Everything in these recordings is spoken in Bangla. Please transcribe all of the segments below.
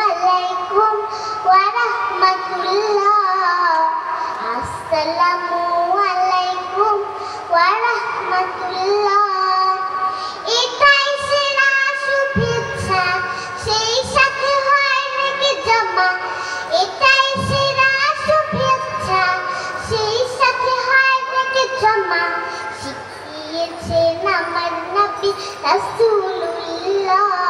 আলাইকুম ওয়া রাহমাতুল্লাহ আসসালামু আলাইকুম ওয়া রাহমাতুল্লাহ এটাই সেরা শুভেচ্ছা সেই সাথে নাকি জমা এটাই সেরা শুভেচ্ছা সেই সাথে নাকি জমা শিখিয়েছেন আমার নবী রাসূলুল্লাহ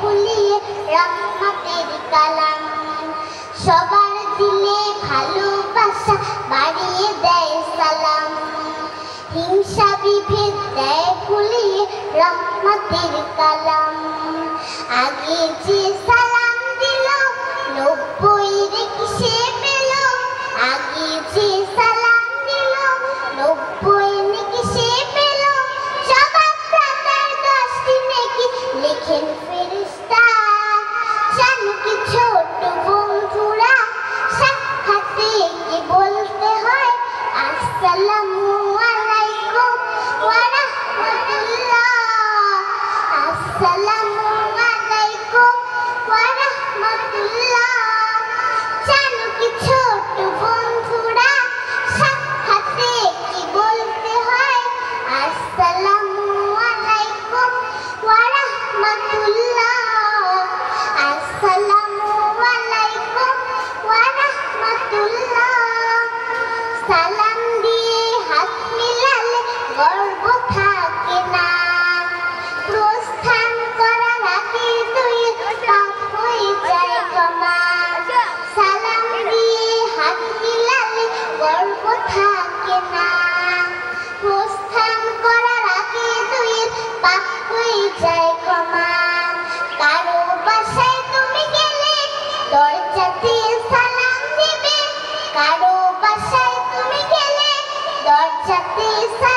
দেয় সালাম। হিংসা বিভেদ দেয় ভুলিয়ে রহমতের কালাম। আগে আসসালামু গর্ব থাকে না প্রস্থান করার আগে তুই পাপ হয়ে যায় ক্ষমা সালাম দিয়ে হাত মিলালে গর্ব থাকে না প্রস্থান করার আগে তুই পাপ হয়ে যায় ক্ষমা কারও বাসায় তুমি গেলে দরজাতে সালাম দিবে কারও বাসায় তুমি গেলে দরজাতে সালাম